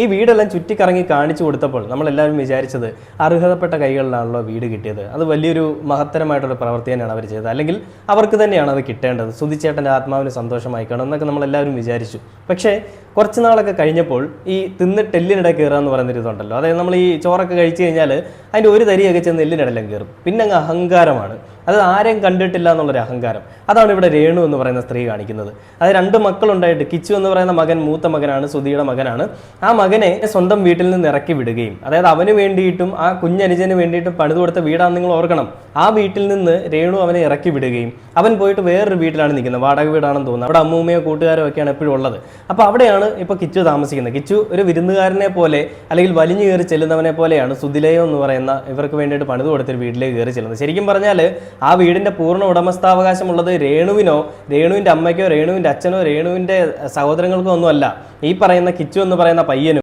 ഈ വീടെല്ലാം ചുറ്റിക്കറങ്ങി കാണിച്ചു കൊടുത്തപ്പോൾ നമ്മളെല്ലാവരും വിചാരിച്ചത് അർഹതപ്പെട്ട കൈകളിലാണല്ലോ വീട് കിട്ടിയത്. അത് വലിയൊരു മഹത്തരമായിട്ടുള്ള പ്രവൃത്തി തന്നെയാണ് അവർ ചെയ്തത്. അല്ലെങ്കിൽ അവർക്ക് തന്നെയാണ് അത് കിട്ടേണ്ടത്. സുധിച്ചേട്ടന്റെ ആത്മാവിന് സന്തോഷമായി കാണും എന്നൊക്കെ നമ്മളെല്ലാവരും വിചാരിച്ചു. പക്ഷേ കുറച്ച് നാളൊക്കെ കഴിഞ്ഞപ്പോൾ ഈ തിന്നിട്ട് എല്ലിനിടെ കയറുക എന്ന് പറയുന്നൊരു അതായത് നമ്മൾ ഈ ചോറൊക്കെ കഴിച്ചു കഴിഞ്ഞാൽ അതിന്റെ ഒരു തരിയൊക്കെ ചെന്ന് എല്ലിനിടെല്ലാം കയറും. പിന്നെ അങ്ങ് അഹങ്കാരമാണ്. അത് ആരെയും കണ്ടിട്ടില്ല എന്നുള്ളൊരു അഹങ്കാരം. അതാണ് ഇവിടെ രേണു എന്ന് പറയുന്ന സ്ത്രീ കാണിക്കുന്നത്. അത് രണ്ട് മക്കളുണ്ടായിട്ട് കിച്ചു എന്ന് പറയുന്ന മകൻ മൂത്ത മകനാണ് സുധിയുടെ മകനാണ്. ആ മകനെ സ്വന്തം വീട്ടിൽ നിന്ന് ഇറക്കി വിടുകയും അതായത് അവന് വേണ്ടിയിട്ടും ആ കുഞ്ഞനുജന് വേണ്ടിയിട്ടും പണിതുകൊടുത്ത വീടാണെന്ന് നിങ്ങൾ ഓർക്കണം. ആ വീട്ടിൽ നിന്ന് രേണു അവനെ ഇറക്കി വിടുകയും അവൻ പോയിട്ട് വേറൊരു വീട്ടിലാണ് നിൽക്കുന്നത്. വാടക വീടാണെന്ന് തോന്നുന്നു. അവിടെ അമ്മൂമ്മയോ കൂട്ടുകാരോ ഒക്കെയാണ് എപ്പോഴും ഉള്ളത്. അപ്പോൾ അവിടെയാണ് ഇപ്പോൾ കിച്ചു താമസിക്കുന്നത്. കിച്ചു ഒരു വിരുന്നുകാരനെ പോലെ അല്ലെങ്കിൽ വലിഞ്ഞു കയറി ചെല്ലുന്നവനെ പോലെയാണ് സുതിലയോ എന്ന് പറയുന്ന ഇവർക്ക് വേണ്ടിയിട്ട് പണിത് കൊടുത്തൊരു വീട്ടിലേക്ക് കയറി ചെല്ലുന്നത്. ശരിക്കും പറഞ്ഞാൽ ആ വീടിന്റെ പൂർണ ഉടമസ്ഥാവകാശമുള്ളത് രേണുവിനോ രേണുവിന്റെ അമ്മയ്ക്കോ രേണുവിന്റെ അച്ഛനോ രേണുവിന്റെ സഹോദരങ്ങൾക്കോ ഒന്നുമല്ല. ഈ പറയുന്ന കിച്ചു എന്ന് പറയുന്ന പയ്യനും